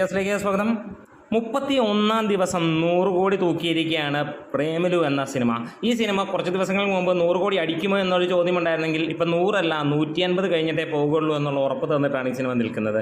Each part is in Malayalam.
यस लेके हम മുപ്പത്തി ഒന്നാം ദിവസം നൂറ് കോടി തൂക്കിയിരിക്കുകയാണ് പ്രേമലു എന്ന സിനിമ. ഈ സിനിമ കുറച്ച് ദിവസങ്ങൾക്ക് മുമ്പ് നൂറ് കോടി അടിക്കുമോ എന്നൊരു ചോദ്യം ഉണ്ടായിരുന്നെങ്കിൽ ഇപ്പം നൂറല്ല നൂറ്റി അൻപത് കഴിഞ്ഞിട്ടേ പോകുള്ളൂ എന്നുള്ള ഉറപ്പ് തന്നിട്ടാണ് ഈ സിനിമ നിൽക്കുന്നത്.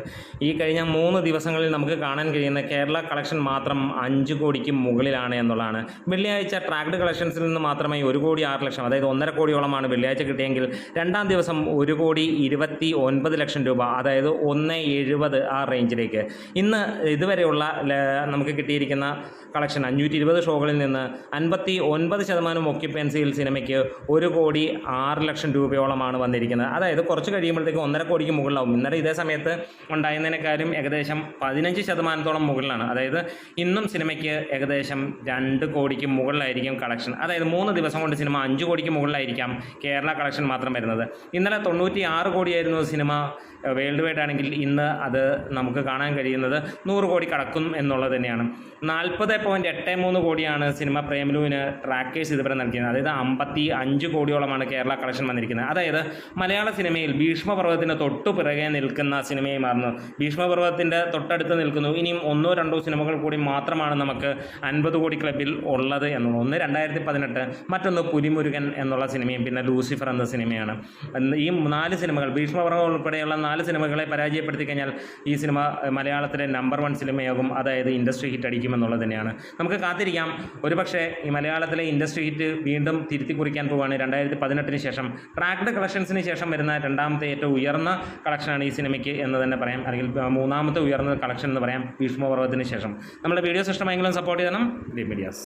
ഈ കഴിഞ്ഞ മൂന്ന് ദിവസങ്ങളിൽ നമുക്ക് കാണാൻ കഴിയുന്ന കേരള കളക്ഷൻ മാത്രം അഞ്ച് കോടിക്ക് മുകളിലാണ് എന്നുള്ളതാണ്. വെള്ളിയാഴ്ച ട്രാക്ഡ് കളക്ഷൻസിൽ നിന്ന് മാത്രമേ ഒരു കോടി ആറ് ലക്ഷം അതായത് ഒന്നര കോടിയോളമാണ് വെള്ളിയാഴ്ച കിട്ടിയെങ്കിൽ രണ്ടാം ദിവസം ഒരു കോടി ഇരുപത്തി ഒൻപത് ലക്ഷം രൂപ അതായത് ഒന്ന് എഴുപത് ആ റേഞ്ചിലേക്ക് ഇന്ന് ഇതുവരെയുള്ള നമുക്ക് കിട്ടിയിരിക്കുന്ന കളക്ഷൻ. അഞ്ഞൂറ്റി ഇരുപത് ഷോകളിൽ നിന്ന് അൻപത്തി ഒൻപത് ശതമാനം ഒക്യുപ്പൻസിയിൽ സിനിമയ്ക്ക് ഒരു കോടി ആറ് ലക്ഷം രൂപയോളമാണ് വന്നിരിക്കുന്നത്. അതായത് കുറച്ച് കഴിയുമ്പോഴത്തേക്ക് ഒന്നര കോടിക്ക് മുകളിലാവും. ഇന്നലെ ഇതേ സമയത്ത് ഉണ്ടായിരുന്നതിനേക്കാളും ഏകദേശം പതിനഞ്ച് ശതമാനത്തോളം മുകളിലാണ്. അതായത് ഇന്നും സിനിമയ്ക്ക് ഏകദേശം രണ്ട് കോടിക്ക് മുകളിലായിരിക്കും കളക്ഷൻ. അതായത് മൂന്ന് ദിവസം കൊണ്ട് സിനിമ അഞ്ച് കോടിക്ക് മുകളിലായിരിക്കാം കേരള കളക്ഷൻ മാത്രം വരുന്നത്. ഇന്നലെ തൊണ്ണൂറ്റി ആറ് കോടിയായിരുന്നു സിനിമ വേൾഡ് വൈഡ് ആണെങ്കിൽ ഇന്ന് അത് നമുക്ക് കാണാൻ കഴിയുന്നത്. നൂറ് കോടി കടക്കും എന്നുള്ളത് തന്നെയാണ്. നാൽപ്പത് പോയിന്റ് എട്ട് മൂന്ന് കോടിയാണ് സിനിമ പ്രേമലുവിന് ട്രാക്കേഴ്സ് ഇതുവരെ നൽകിയത് അതായത് അമ്പത്തി അഞ്ച് കോടിയോളമാണ് കേരള കളക്ഷൻ വന്നിരിക്കുന്നത്. അതായത് മലയാള സിനിമയിൽ ഭീഷ്മപർവതത്തിന്റെ തൊട്ടു പിറകെ നിൽക്കുന്ന സിനിമയായി മാറുന്നു. ഭീഷ്മപർവത്തിന്റെ തൊട്ടടുത്ത് നിൽക്കുന്നു. ഇനിയും ഒന്നോ രണ്ടോ സിനിമകൾ കൂടി മാത്രമാണ് നമുക്ക് അൻപത് കോടി ക്ലബിൽ ഉള്ളത് എന്നുള്ളത് ഒന്ന് രണ്ടായിരത്തി പതിനെട്ട് മറ്റൊന്ന് പുലിമുരുകൻ എന്നുള്ള സിനിമയും പിന്നെ ലൂസിഫർ എന്ന സിനിമയാണ്. ഈ നാല് സിനിമകൾ ഭീഷ്മപർവം ഉൾപ്പെടെയുള്ള നാല് സിനിമകളെ പരാജയപ്പെടുത്തി കഴിഞ്ഞാൽ ഈ സിനിമ മലയാളത്തിലെ നമ്പർ വൺ സിനിമയാകും. അതായത് ഇൻഡസ്ട്രി ഹിറ്റ് അടിക്കുമെന്നുള്ളത് തന്നെയാണ്. നമുക്ക് കാത്തിരിക്കാം. ഒരുപക്ഷെ ഈ മലയാളത്തിലെ ഇൻഡസ്ട്രി ഹിറ്റ് വീണ്ടും തിരുത്തി കുറിക്കാൻ പോവുകയാണ് രണ്ടായിരത്തി പതിനെട്ടിന് ശേഷം ട്രാക്ഡ് കളക്ഷൻസിന് ശേഷം വരുന്ന രണ്ടാമത്തെ ഏറ്റവും ഉയർന്ന കളക്ഷനാണ് ഈ സിനിമയ്ക്ക് എന്ന് തന്നെ പറയാം. അല്ലെങ്കിൽ മൂന്നാമത്തെ ഉയർന്ന കളക്ഷൻ എന്ന് പറയാം. ഭീഷ്മപർവത്തിന് ശേഷം. നമ്മുടെ വീഡിയോസ് എങ്കിലും സപ്പോർട്ട് ചെയ്യണം. The medias